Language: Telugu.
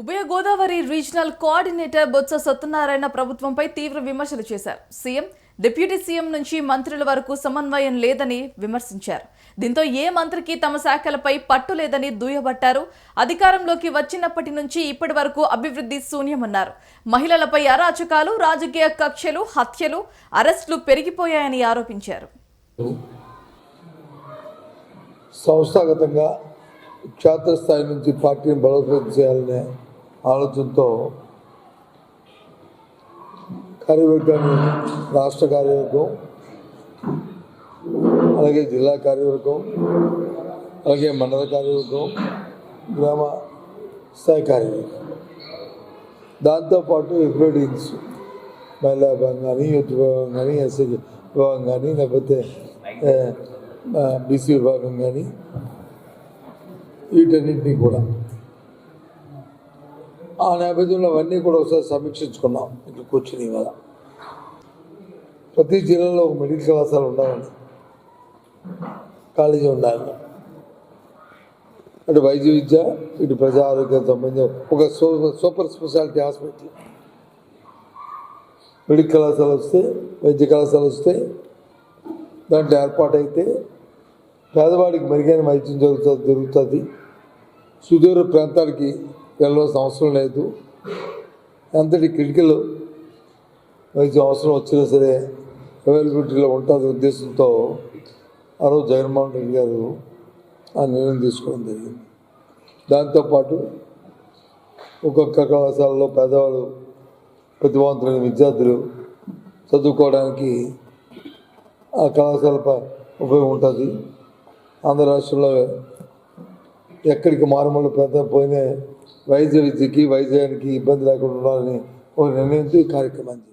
ఉభయ గోదావరి రీజనల్ కోఆర్డినేటర్ బొత్స సత్యనారాయణ ప్రభుత్వంపై తీవ్ర విమర్శలు చేశారు. సీఎం డిప్యూటీ సీఎం నుంచి మంత్రుల వరకు సమన్వయం లేదని విమర్శించారు. దీంతో ఏ మంత్రికి తమ శాఖలపై పట్టు లేదని దుయ్యబట్టారు. అధికారంలోకి వచ్చినప్పటి నుంచి ఇప్పటి వరకు అభివృద్ధి శూన్యమన్నారు. మహిళలపై అరాచకాలు రాజకీయ కక్షలు హత్యలు అరెస్టులు పెరిగిపోయాయని ఆరోపించారు. సంస్థాగతంగా క్షేత్రస్థాయి నుంచి పార్టీని బలోపేతం చేయాలనే ఆలోచనతో కార్యవర్గాన్ని రాష్ట్ర కార్యవర్గం అలాగే జిల్లా కార్యవర్గం అలాగే మండల కార్యవర్గం గ్రామ స్థాయి కార్యవర్గం. దాంతోపాటు ఎగ్రోడింగ్స్ మహిళా విభాగం కానీ యూత్ విభాగం కానీ ఎస్సీ విభాగం కానీ లేకపోతే బీసీ విభాగం కానీ వీటన్నింటినీ కూడా ఆ నేపథ్యంలో అవన్నీ కూడా ఒకసారి సమీక్షించుకున్నాం ఇక్కడ కూర్చుని ఇవాళ ప్రతి జిల్లాలో ఒక మెడికల్ కళాశాల ఉండాలండి. కాలేజీ ఉండాలి. అటు వైద్య విద్య ఇటు ప్రజా ఆరోగ్యం సంబంధించిన ఒక సూపర్ స్పెషాలిటీ హాస్పిటల్. మెడికల్ కళాశాల వస్తే వైద్య కళాశాల వస్తే దాంట్లో ఏర్పాటైతే పేదవాడికి మెరుగైన వైద్యం జరుగుతుంది జరుగుతుంది. సుదూర ప్రాంతానికి వెళ్ళవలసిన అవసరం లేదు. ఎంతటి క్రిటికల్ వైద్యం అవసరం వచ్చినా సరే అవైలబిలిటీలో ఉంటుంది ఉద్దేశంతో ఆ రోజు జగన్మోహన్ రెడ్డి గారు ఆ నిర్ణయం తీసుకోవడం జరిగింది. దాంతోపాటు ఒక్కొక్క కళాశాలలో పేదవాళ్ళు ప్రతిభావంతులైన విద్యార్థులు చదువుకోవడానికి ఆ కళాశాల ఉపయోగం ఉంటుంది. ఆంధ్ర రాష్ట్రంలో ఎక్కడికి మారుమూల ప్రాంతం పోయిన వైద్య విద్యకి వైద్యానికి ఇబ్బంది లేకుండా ఉండాలని ఒక నిర్ణయంతో ఈ కార్యక్రమాన్ని చేశారు.